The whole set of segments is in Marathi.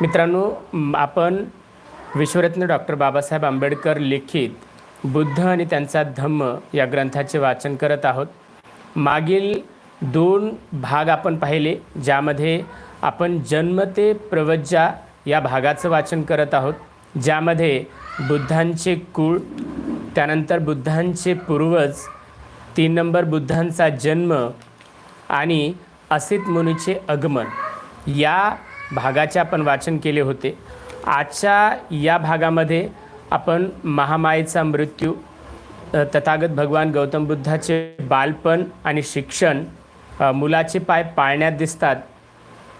मित्रांनो आपण विश्वरत्न डॉक्टर बाबासाहेब आंबेडकर लिखित बुद्ध आणि त्यांचा धम्म या ग्रंथाचे वाचन करत आहोत. मागील दोन भाग आपण पाहिले ज्यामध्ये आपण जन्म ते प्रवज्जा या भागाचं वाचन करत आहोत. ज्यामध्ये बुद्धांचे कुळ त्यानंतर बुद्धांचे पूर्वज तीन नंबर बुद्धांचा जन्म आणि असित मुनीचे आगमन या भागाचे आपण वाचन केले होते. आजच्या या भागामध्ये आपण महामायेचा मृत्यू तथागत भगवान गौतम बुद्धाचे बालपण आणि शिक्षण मुलाचे पाय पाळण्यात दिसतात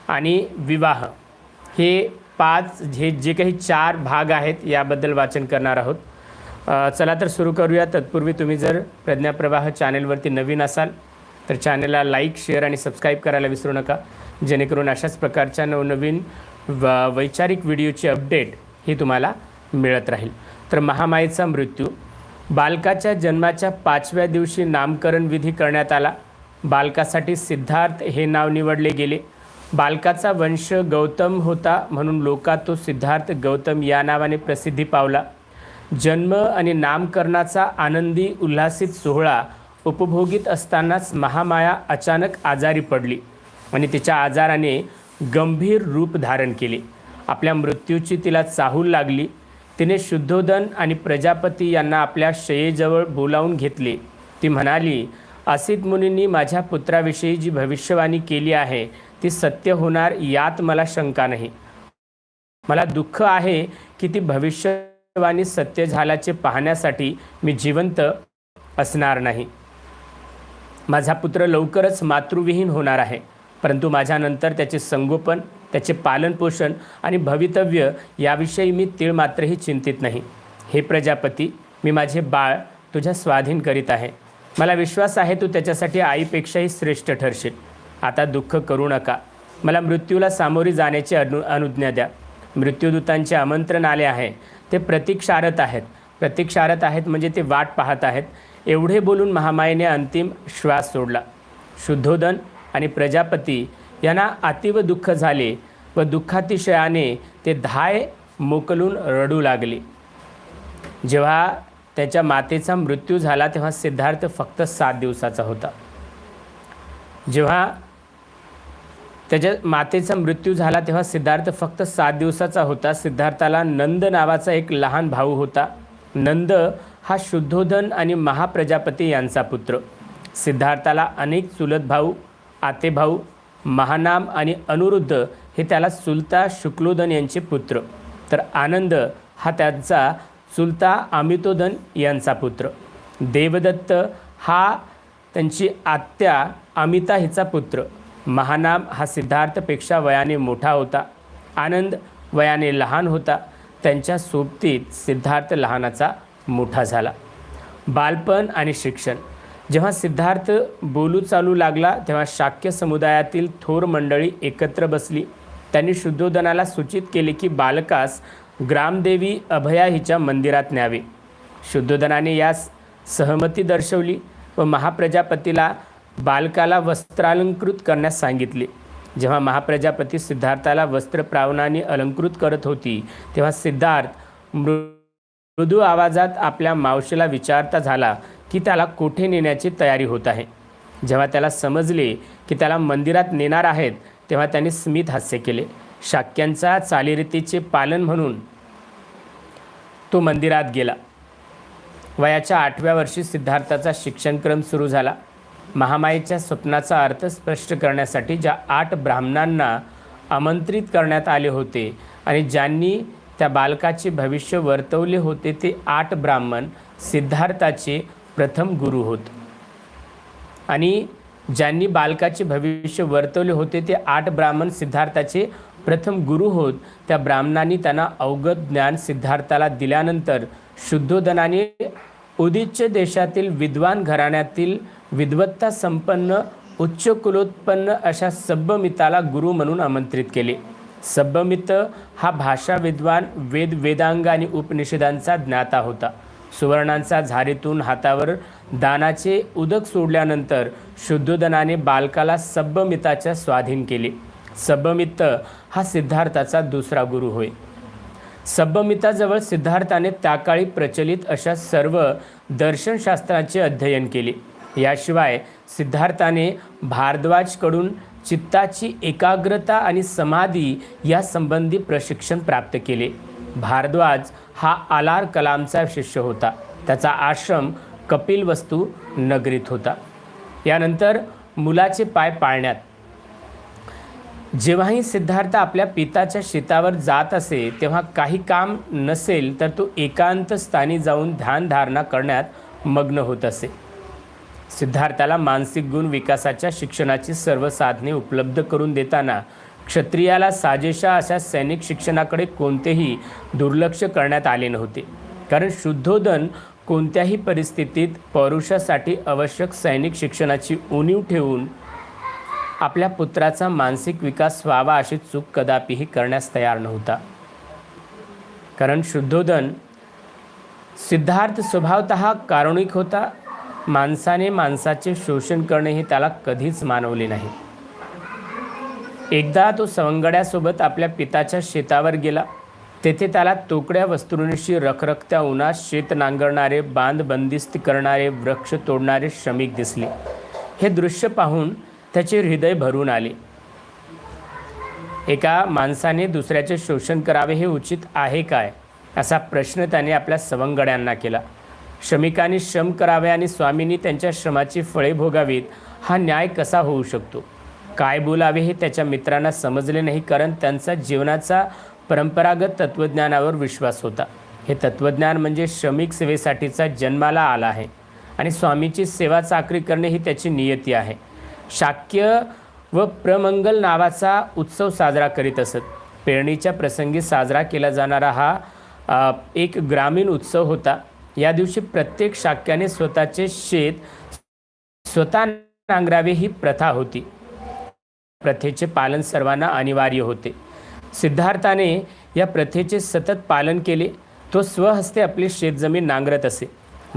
आणि विवाह. हे पाच हे जे काही चार भाग आहेत याबद्दल वाचन करणार आहोत. चला तर सुरू करूया. तत्पूर्वी तुम्ही जर प्रज्ञाप्रवाह चॅनेलवरती नवीन असाल तर चॅनलला लाईक शेअर आणि सबस्क्राईब करायला विसरू नका. जेणेकरून अशाच प्रकारच्या नवनवीन व वैचारिक व्हिडिओची अपडेट ही तुम्हाला मिळत राहील. तर महामायेचा मृत्यू. बालकाच्या जन्माच्या पाचव्या दिवशी नामकरण विधी करण्यात आला. बालकासाठी सिद्धार्थ हे नाव निवडले गेले. बालकाचा वंश गौतम होता म्हणून लोकात तो सिद्धार्थ गौतम या नावाने प्रसिद्धी पावला. जन्म आणि नामकरणाचा आनंदी उल्हासित सोहळा उपभोगीत असतानाच महामाया अचानक आजारी पडली. आणि तिच्या आजाराने गंभीर रूप धारण केले. आपल्या मृत्यूची तिला चाहूल लागली. तिने शुद्धोधन आणि प्रजापती यांना आपल्या शयेजवळ बोलावून घेतले. ती म्हणाली असित मुनींनी माझ्या पुत्राविषयी जी भविष्यवाणी केली आहे ती सत्य होणार यात मला शंका नाही. मला दुःख आहे की ती भविष्यवाणी सत्य झाल्याचे पाहण्यासाठी मी जिवंत असणार नाही. माझा पुत्र लवकरच मातृविहीन होणार आहे. परंतु माझ्यानंतर त्याचे संगोपन त्याचे पालनपोषण आणि भवितव्य याविषयी मी तीळ मात्रही चिंतित नाही. हे प्रजापती मी माझे बाळ तुझ्या स्वाधीन करीत आहे. मला विश्वास आहे तू त्याच्यासाठी आईपेक्षाही श्रेष्ठ ठरशील. आता दुःख करू नका. मला मृत्यूला सामोरी जाण्याची अनु अनुज्ञा द्या. मृत्यूदूतांचे आमंत्रण आले आहे. ते प्रतीक्षारत आहेत. प्रतीक्षारत आहेत म्हणजे ते वाट पाहत आहेत. एवढे बोलून महामायेने अंतिम श्वास सोडला. शुद्धोदन आणि प्रजापती यांना अतीव दुःख झाले व दुःखातिशयाने ते धाय मोकलून रडू लागले. जेव्हा त्याच्या मातेचा मृत्यू झाला तेव्हा सिद्धार्थ फक्त सात दिवसाचा होता. जेव्हा त्याच्या मातेचा मृत्यू झाला तेव्हा सिद्धार्थ फक्त सात दिवसाचा होता. सिद्धार्थाला नंद नावाचा एक लहान भाऊ होता. नंद हा शुद्धोधन आणि महाप्रजापती यांचा पुत्र. सिद्धार्थाला अनेक चुलत भाऊ आते भाऊ महानाम आणि अनुरुद्ध हे त्याला सुलता शुक्लोदन यांचे पुत्र. तर आनंद हा त्यांचा सुलता अमितोदन यांचा पुत्र. देवदत्त हा त्यांची आत्या अमिता हिचा पुत्र. महानाम हा सिद्धार्थपेक्षा वयाने मोठा होता. आनंद वयाने लहान होता. त्यांच्या सोबतीत सिद्धार्थ लहानाचा मोठा झाला. बालपण आणि शिक्षण. जेव्हा सिद्धार्थ बोलू चालू लागला तेव्हा शाक्य समुदायातील थोर मंडळी एकत्र बसली. त्यांनी शुद्धोदनाला सूचित केले की बालकास ग्रामदेवी अभया हिच्या मंदिरात न्यावे. शुद्धोदनाने यास सहमती दर्शवली व महाप्रजापतीला बालकाला वस्त्रालंकृत करण्यास सांगितले. जेव्हा महाप्रजापती सिद्धार्थाला वस्त्रप्रावणाने अलंकृत करत होती तेव्हा सिद्धार्थ मृ मृदू आवाजात आपल्या मावशीला विचारता झाला की त्याला कोठे नेण्याची तयारी होत आहे. जेव्हा त्याला समजले की त्याला मंदिरात नेणार आहेत तेव्हा त्याने स्मित हास्य केले. शाक्यांचा चालीरीतीचे पालन म्हणून तो मंदिरात गेला. वयाच्या आठव्या वर्षी सिद्धार्थाचा शिक्षणक्रम सुरू झाला. महामायेच्या स्वप्नाचा अर्थ स्पष्ट करण्यासाठी ज्या आठ ब्राह्मणांना आमंत्रित करण्यात आले होते आणि ज्यांनी त्या बालकाचे भविष्य वर्तवले होते ते आठ ब्राह्मण सिद्धार्थाचे प्रथम गुरु होत. आणि ज्यांनी बालकाचे भविष्य वर्तवले होते ते आठ ब्राह्मण सिद्धार्थाचे प्रथम गुरु होत. त्या ब्राह्मणांनी त्यांना अवगत ज्ञान सिद्धार्थाला दिल्यानंतर शुद्धोदनाने उदिच्च देशातील विद्वान घराण्यातील विद्वत्ता संपन्न उच्च कुलोत्पन्न अशा सब्बमिताला गुरु म्हणून आमंत्रित केले. सब्बमित हा भाषा विद्वान वेद वेदांग आणि उपनिषदांचा ज्ञाता होता. सुवर्णांचा झारीतून हातावर दानाचे उदक सोडल्यानंतर शुद्धोदनाने बालकाला सब्बमिताच्या स्वाधीन केले. सब्बमित्त हा सिद्धार्थाचा दुसरा गुरु होय. सब्बमिताजवळ सिद्धार्थाने त्याकाळी प्रचलित अशा सर्व दर्शनशास्त्राचे अध्ययन केले. याशिवाय सिद्धार्थाने भारद्वाजकडून चित्ताची एकाग्रता आणि समाधी या संबंधी प्रशिक्षण प्राप्त केले. भारद्वाज हा आलार कलामचा शिष्य होता. त्याचा आश्रम कपिलवस्तू नगरीत होता. यानंतर मुलाचे पाय पाळण्यात. जेव्हाही सिद्धार्थ आपल्या पिताच्या शेतावर जात असे तेव्हा काही काम नसेल तर तो एकांत स्थानी जाऊन ध्यानधारणा करण्यात मग्न होत असे. सिद्धार्थाला मानसिक गुण विकासाच्या शिक्षणाची सर्व साधने उपलब्ध करून देताना क्षत्रियाला साजेशा अशा सैनिक शिक्षणाकडे कोणतेही दुर्लक्ष करण्यात आले नव्हते. कारण शुद्धोदन कोणत्याही परिस्थितीत पौरुषासाठी आवश्यक सैनिक शिक्षणाची उणीव ठेवून आपल्या पुत्राचा मानसिक विकास व्हावा अशी चूक कदापिही करण्यास तयार नव्हता. कारण शुद्धोदन सिद्धार्थ स्वभावत कारुणिक होता. माणसाने माणसाचे शोषण करणे हे त्याला कधीच मानवले नाही. एकदा तो सवंगड्यासोबत आपल्या पिताच्या शेतावर गेला. तेथे त्याला तोकड्या वस्तूंशी रखरखत्या उन्हात शेत नांगरणारे बांध बंदिस्त करणारे वृक्ष तोडणारे श्रमिक दिसले. हे दृश्य पाहून त्याचे हृदय भरून आले. एका माणसाने दुसऱ्याचे शोषण करावे हे उचित आहे काय? असा प्रश्न त्याने आपल्या सवंगड्यांना केला. श्रमिकांनी श्रम करावे आणि स्वामींनी त्यांच्या श्रमाची फळे भोगावीत हा न्याय कसा होऊ शकतो? काय बोलावे हे त्याच्या मित्रांना समजले नाही कारण त्यांचा जीवनाचा परंपरागत तत्त्वज्ञानावर विश्वास होता. हे तत्त्वज्ञान म्हणजे श्रमिक सेवेसाठीचा जन्माला आला आहे आणि स्वामीची सेवा चाकरी करणे ही त्याची नियती आहे. शाक्य व प्रमंगल नावाचा उत्सव साजरा करीत असत. पेरणीच्या प्रसंगी साजरा केला जाणारा हा एक ग्रामीण उत्सव होता. या दिवशी प्रत्येक शाक्याने स्वतःचे शेत स्वतः नांगरावे ही प्रथा होती. प्रथेचे पालन सर्वांना अनिवार्य होते. सिद्धार्थाने या प्रथेचे सतत पालन केले तो स्वहस्ते आपली शेतजमीन नांगरत असे.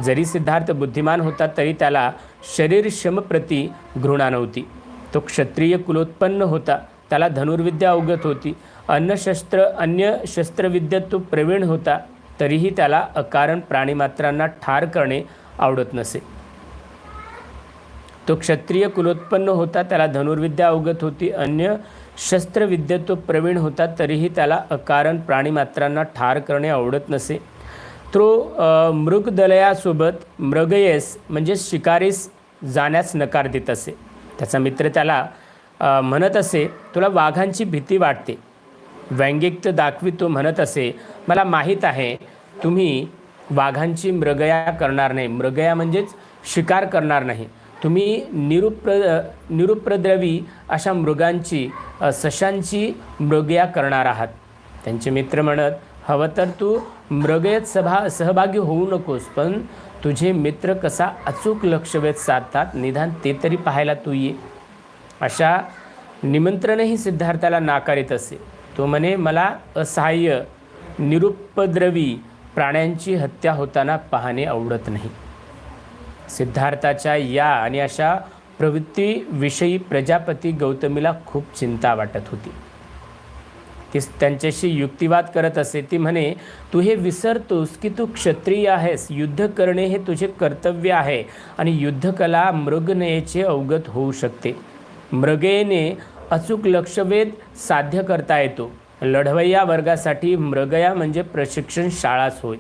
जरी सिद्धार्थ बुद्धिमान होता तरी त्याला शरीरश्रमप्रती घृणा नव्हती. तो क्षत्रिय कुलोत्पन्न होता त्याला धनुर्विद्या अवगत होती. अन्नशस्त्र अन्य शस्त्रविद्या तो प्रवीण होता तरीही त्याला अकारण प्राणीमात्रांना ठार करणे आवडत नसे. तो क्षत्रिय कुलोत्पन्न होता त्याला धनुर्विद्या अवगत होती. अन्य शस्त्रविद्येत तो प्रवीण होता तरीही त्याला अकारण प्राणीमात्रांना ठार करणे आवडत नसे. तो मृगदलयासोबत मृगयेस म्हणजे शिकारीस जाण्यास नकार देत असे. त्याचा मित्र त्याला म्हणत असे तुला वाघांची भीती वाटते. व्यंगिक्त दाखवी तो म्हणत असे मला माहीत आहे तुम्ही वाघांची मृगया करणार नाही. मृगया म्हणजेच शिकार करणार नाही. तुम्ही निरुप्र निरुप्रद्रवी अशा मृगांची सशांची मृगया करणार आहात. त्यांचे मित्र म्हणत हवं तर तू मृगयत सभा सहभागी होऊ नकोस पण तुझे मित्र कसा अचूक लक्षवेध साधतात निदान ते तरी पाहायला तू ये. अशा निमंत्रणही सिद्धार्थाला नाकारित असे. तो म्हणे मला असहाय्य निरुपद्रवी प्राण्यांची हत्या होताना पाहणे आवडत नाही. सिद्धार्थाच्या या आणि अशा प्रवृत्तीविषयी प्रजापती गौतमीला खूप चिंता वाटत होती. ती त्यांच्याशी युक्तिवाद करत असे. ती म्हणे तू हे विसरतोस की तू क्षत्रिय आहेस? युद्ध करणे हे तुझे कर्तव्य आहे आणि युद्धकला मृगनयेचे अवगत होऊ शकते. मृगयेने अचूक लक्षवेध साध्य करता येतो. लढवय्या वर्गासाठी मृगया म्हणजे प्रशिक्षण शाळाच होय.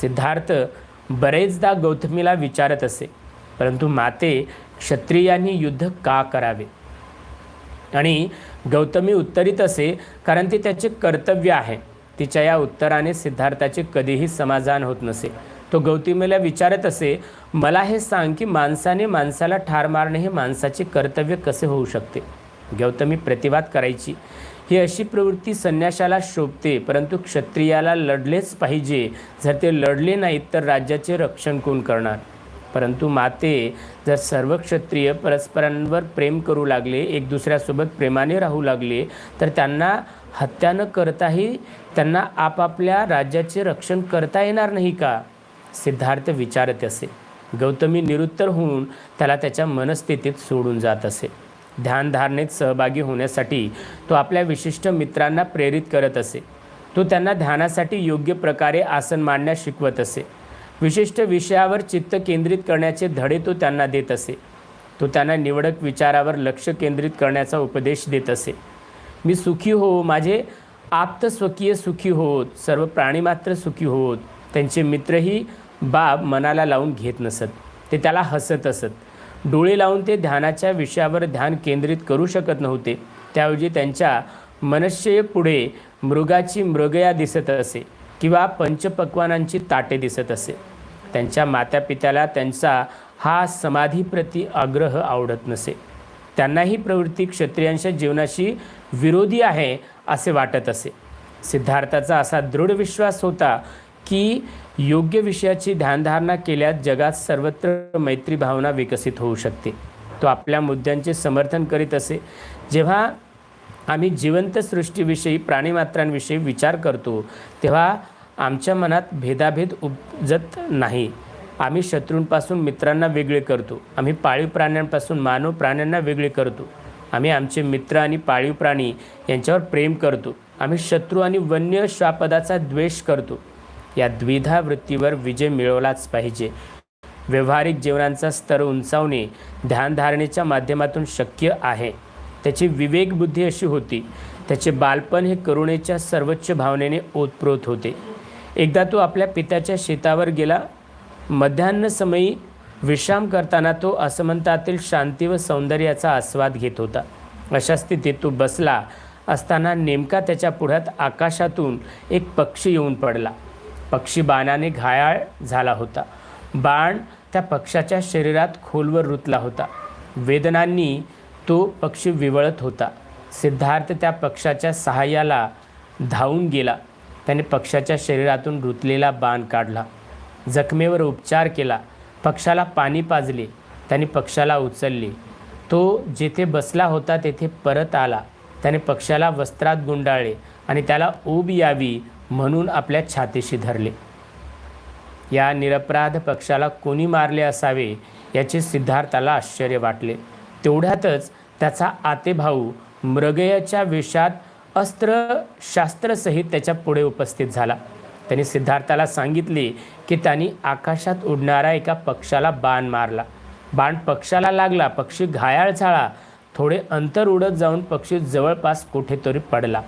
सिद्धार्थ बरेचदा गौतमीला विचारत असे परंतु माते क्षत्रियांनी युद्ध का करावे? आणि गौतमी उत्तरित असे कारण ते त्याचे कर्तव्य आहे. तिच्या या उत्तराने सिद्धार्थाचे कधीही समाधान होत नसे. तो गौतमीला विचारत असे मला हे सांग की माणसाने माणसाला ठार मारणे हे माणसाचे कर्तव्य कसे होऊ शकते? गौतमी प्रतिवाद करायची ही अशी प्रवृत्ती संन्याशाला शोभते परंतु क्षत्रियाला लढलेच पाहिजे. जर ते लढले नाहीत तर राज्याचे रक्षण कोण करणार? परंतु माते जर सर्व क्षत्रिय परस्परांवर प्रेम करू लागले एक दुसऱ्यासोबत प्रेमाने राहू लागले तर त्यांना हत्या न करताही त्यांना आपापल्या राज्याचे रक्षण करता येणार नाही का? सिद्धार्थ विचारत असे. गौतमी निरुत्तर होऊन त्याला त्याच्या मनस्थितीत सोडून जात असे. ध्यानधारणेत सहभागी होण्यासाठी तो आपल्या विशिष्ट मित्रांना प्रेरित करत असे. तो त्यांना ध्यानासाठी योग्य प्रकारे आसन मांडण्यास शिकवत असे. विशिष्ट विषयावर चित्त केंद्रित करण्याचे धडे तो त्यांना देत असे. तो त्यांना निवडक विचारावर लक्ष केंद्रित करण्याचा उपदेश देत असे. मी सुखी हो माझे आप्त स्वकीय सुखी होत सर्व प्राणी मात्र सुखी होत त्यांचे मित्रही बाब मनाला लावून घेत नसत. ते त्याला हसत असत. डोळे लावून ते ध्यानाच्या विषयावर ध्यान केंद्रित करू शकत नव्हते. त्याऐवजी त्यांच्या मनश्य पुढे मृगाची मृगया दिसत असे किंवा पंचपक्वानांची ताटे दिसत असे. त्यांच्या मातापित्याला त्यांचा हा समाधीप्रती आग्रह आवडत नसे. त्यांना ही प्रवृत्ती क्षत्रियांच्या जीवनाशी विरोधी आहे असे वाटत असे. सिद्धार्थाचा असा दृढ विश्वास होता की योग्य विषयाची ध्यानधारणा केल्यास जगात सर्वत्र मैत्री भावना विकसित होऊ शकते. तो आपल्या मुद्द्यांचे समर्थन करीत असे. जेव्हा आम्ही जिवंत सृष्टीविषयी प्राणीमात्रांविषयी विचार करतो तेव्हा आमच्या मनात भेदाभेद उपजत नाही. आम्ही शत्रूंपासून मित्रांना वेगळे करतो. आम्ही पाळीव प्राण्यांपासून मानव प्राण्यांना वेगळे करतो. आम्ही आमचे मित्र आणि पाळीव प्राणी यांच्यावर प्रेम करतो. आम्ही शत्रू आणि वन्य श्वापदाचा द्वेष करतो. या द्विधा वृत्तीवर विजय मिळवलाच पाहिजे. व्यावहारिक जीवनाचा स्तर उंचावणे ध्यानधारणेच्या माध्यमातून शक्य आहे. त्याची विवेकबुद्धी अशी होती. त्याचे बालपण हे करुणेच्या सर्वोच्च भावनेने ओतप्रोत होते. एकदा तो आपल्या पित्याच्या शेतावर गेला. मध्यान्हसमयी विश्राम करताना तो असमंतातील शांती व सौंदर्याचा आस्वाद घेत होता. अशा स्थितीत तो बसला असताना नेमका त्याच्या पुढ्यात आकाशातून एक पक्षी येऊन पडला. पक्षी बाणाने घायाळ झाला होता. बाण त्या पक्षाच्या शरीरात खोलवर रुतला होता. वेदनांनी तो पक्षी विवळत होता. सिद्धार्थ त्या पक्षाच्या सहाय्याला धावून गेला. त्याने पक्षाच्या शरीरातून रुतलेला बाण काढला. जखमेवर उपचार केला. पक्षाला पाणी पाजले. त्याने पक्षाला उचलले. तो जेथे बसला होता तेथे परत आला. त्याने पक्षाला वस्त्रात गुंडाळले आणि त्याला ऊब यावी म्हणून आपल्या छातीशी धरले. या निरपराध पक्षाला कोणी मारले असावे याचे सिद्धार्थाला आश्चर्य वाटले. तेवढ्यातच त्याचा आतेभाऊ मृगयाच्या वेशात अस्त्रशास्त्रसहित त्याच्या पुढे उपस्थित झाला. त्यांनी सिद्धार्थाला सांगितले की त्यांनी आकाशात उडणारा एका पक्षाला बाण मारला. बाण पक्षाला लागला पक्षी घायाळ झाला. थोडे अंतर उडत जाऊन पक्षी जवळपास कुठेतरी पडला.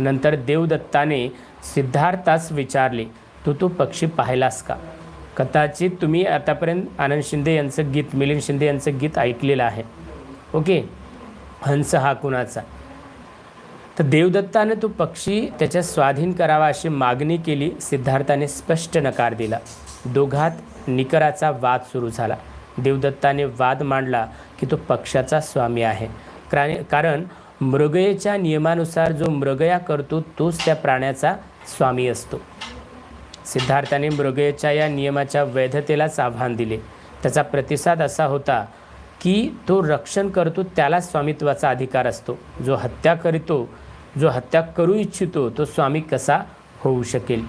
नंतर देवदत्ताने सिद्धार्थास विचारले तू तो पक्षी पाहिलास का? कदाचित तुम्ही आतापर्यंत आनंद शिंदे यांचं गीत मिलिंद शिंदे यांचं गीत ऐकलेलं आहे. ओके? हंस हा कुणाचा? तर देवदत्ताने तो पक्षी त्याच्या स्वाधीन करावा अशी मागणी केली. सिद्धार्थाने स्पष्ट नकार दिला. दोघात निकराचा वाद सुरू झाला. देवदत्ताने वाद मांडला की तो पक्षाचा स्वामी आहे. कारण मृगयेच्या नियमानुसार जो मृगया करतो तोच त्या प्राण्याचा स्वामी असतो. सिद्धार्थाने मृगयेच्या या नियमाच्या वैधतेलाच आव्हान दिले. त्याचा प्रतिसाद असा होता की तो रक्षण करतो त्याला स्वामित्वाचा अधिकार असतो. जो हत्या करीतो जो हत्या करू इच्छितो तो स्वामी कसा होऊ शकेल?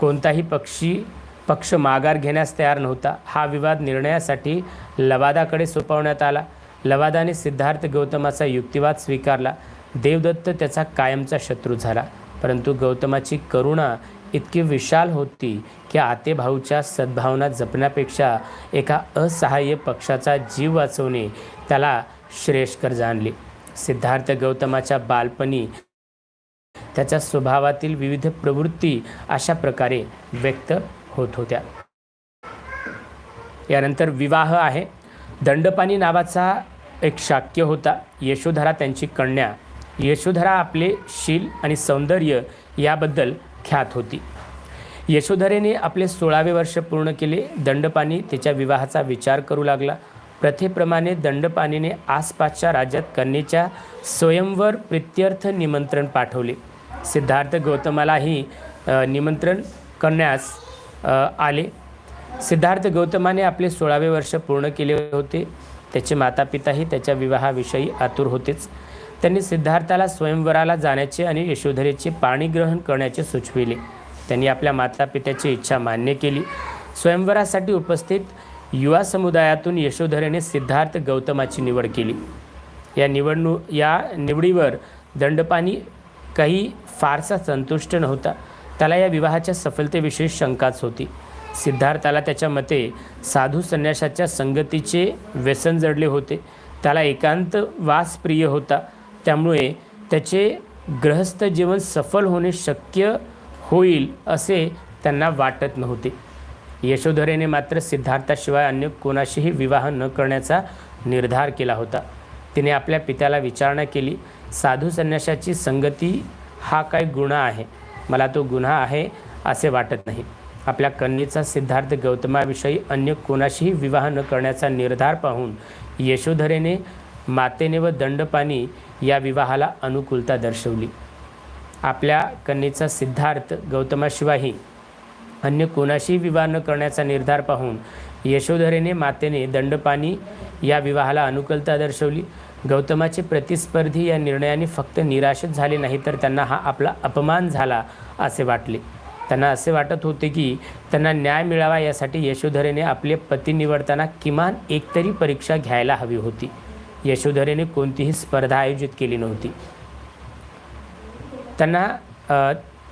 कोणताही पक्षी पक्ष माघार घेण्यास तयार नव्हता. हा विवाद निर्णयासाठी लवादाकडे सोपवण्यात आला. लवादाने सिद्धार्थ गौतमाचा युक्तिवाद स्वीकारला. देवदत्त त्याचा कायमचा शत्रू झाला. परंतु गौतमाची करुणा इतकी विशाल होती की आतेभाऊच्या सद्भावना जपण्यापेक्षा एका असहाय्य पक्षाचा जीव वाचवणे त्याला श्रेयस्कर जाणले. सिद्धार्थ गौतमाच्या बालपणी त्याच्या स्वभावातील विविध प्रवृत्ती अशा प्रकारे व्यक्त होत होत्या. यानंतर विवाह आहे. दंडपाणी नावाचा एक शाक्य होता. यशोधरा त्यांची कन्या. यशोधरा आपले शील आणि सौंदर्य याबद्दल ख्यात होती. यशोधरेने आपले सोळावे वर्ष पूर्ण केले. दंडपाणी तिच्या विवाहाचा विचार करू लागला. प्रथेप्रमाणे दंडपाणीने आसपासच्या राज्यात कन्येच्या स्वयंवर प्रित्यर्थ निमंत्रण पाठवले. सिद्धार्थ गौतमालाही निमंत्रण करण्यास आले. सिद्धार्थ गौतमाने आपले सोळावे वर्ष पूर्ण केले होते. त्याचे मातापिताही त्याच्या विवाहाविषयी आतुर होतेच. त्यांनी सिद्धार्थाला स्वयंवराला जाण्याचे आणि यशोधरेचे पाणी ग्रहण करण्याचे सुचविले. त्यांनी आपल्या मातापित्याची इच्छा मान्य केली. स्वयंवरासाठी उपस्थित युवा समुदायातून यशोधरेने सिद्धार्थ गौतमाची निवड केली. या निवडणू या निवडीवर दंडपाणी काही फारसा संतुष्ट नव्हता. त्याला या विवाहाच्या सफलतेविषयी शंकाच होती. सिद्धार्थाला त्याच्या मते साधू संन्यासाच्या संगतीचे व्यसन जडले होते. त्याला एकांत वास प्रिय होता. त्यामुळे त्याचे गृहस्थ जीवन सफल होणे शक्य होईल असे त्यांना वाटत नव्हते. यशोधरेने मात्र सिद्धार्थाशिवाय अन्य कोणाशीही विवाह न करण्याचा निर्धार केला होता. तिने आपल्या पित्याला विचारणा केली. साधू संन्यासाची संगती हा काय गुन्हा आहे. मला तो गुन्हा आहे असे वाटत नाही. आपल्या कन्येचा सिद्धार्थ गौतमाविषयी अन्य कोणाशीही विवाह न करण्याचा निर्धार पाहून यशोधरेने मातेने व दंडपाणी या विवाहाला अनुकूलता दर्शवली. आपल्या कन्येचा सिद्धार्थ गौतमाशिवायही अन्य कोणाशी विवाह न करण्याचा निर्धार पाहून यशोधरेने मातेने दंडपाणी या विवाहाला अनुकूलता दर्शवली. गौतमाचे प्रतिस्पर्धी या निर्णयाने फक्त निराशच झाले नाही तर त्यांना हा आपला अपमान झाला असे वाटले. त्यांना असे वाटत होते की त्यांना न्याय मिळावा यासाठी यशोधरेने आपले पती निवडताना किमान एकतरी परीक्षा घ्यायला हवी होती. यशोधरेने कोणतीही स्पर्धा आयोजित केली नव्हती. त्यांना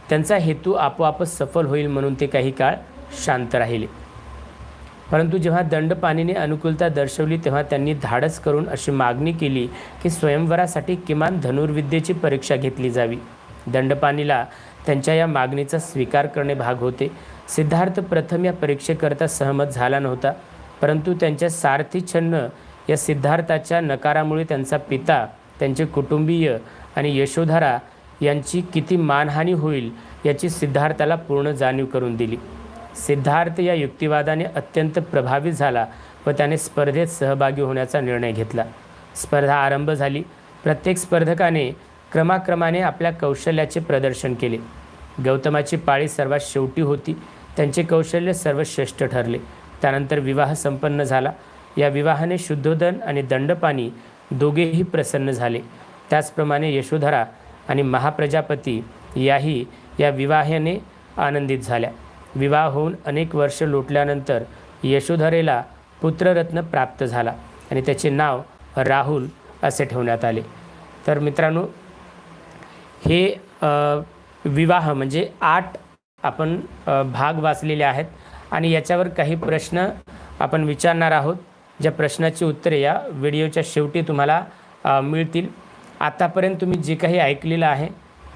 त्यांचा हेतू आपोआपच सफल होईल म्हणून ते काही काळ शांत राहिले. परंतु जेव्हा दंडपाणीने अनुकूलता दर्शवली तेव्हा त्यांनी धाडस करून अशी मागणी केली की स्वयंवरासाठी किमान धनुर्विद्येची परीक्षा घेतली जावी. दंडपाणीला त्यांच्या या मागणीचा स्वीकार करणे भाग होते. सिद्धार्थ प्रथम या परीक्षेकरता सहमत झाला नव्हता. परंतु त्यांच्या सारथी छन्न या सिद्धार्थाच्या नकारामुळे त्यांचा पिता त्यांचे कुटुंबीय आणि यशोधरा यांची किती मानहानी होईल याची सिद्धार्थाला पूर्ण जाणीव करून दिली. सिद्धार्थ या युक्तिवादाने अत्यंत प्रभावित झाला व त्याने स्पर्धेत सहभागी होण्याचा निर्णय घेतला. स्पर्धा आरंभ झाली. प्रत्येक स्पर्धकाने क्रमाक्रमाने आपल्या कौशल्याचे प्रदर्शन केले. गौतमाची पाळी सर्वात शेवटी होती. त्यांचे कौशल्य सर्वश्रेष्ठ ठरले. त्यानंतर विवाह संपन्न झाला. या विवाहाने शुद्धोदन आणि दंडपाणी दोघेही प्रसन्न झाले. त्याचप्रमाणे यशोधरा आणि महाप्रजापती याही या विवाहाने आनंदित झाल्या. विवाह होऊन अनेक वर्ष लोटल्यानंतर यशोधरेला पुत्ररत्न प्राप्त झाला आणि त्याचे नाव राहुल असे ठेवण्यात आले. तर मित्रांनो हे विवाह म्हणजे आठ आपण भाग वाचलेले आहेत आणि याच्यावर काही प्रश्न आपण विचारणार आहोत. ज्या प्रश्नाची उत्तरे या व्हिडिओच्या शेवटी तुम्हाला मिळतील. आतापर्यंत तुम्ही जे काही ऐकलेलं आहे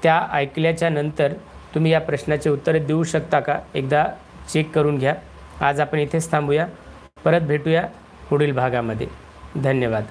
त्या ऐकल्याच्या नंतर तुम्ही या प्रश्नाचे उत्तरे देऊ शकता का? एकदा चेक करून घ्या. आज आपण इथेच थांबूया. परत भेटूया पुढील भागामध्ये. धन्यवाद.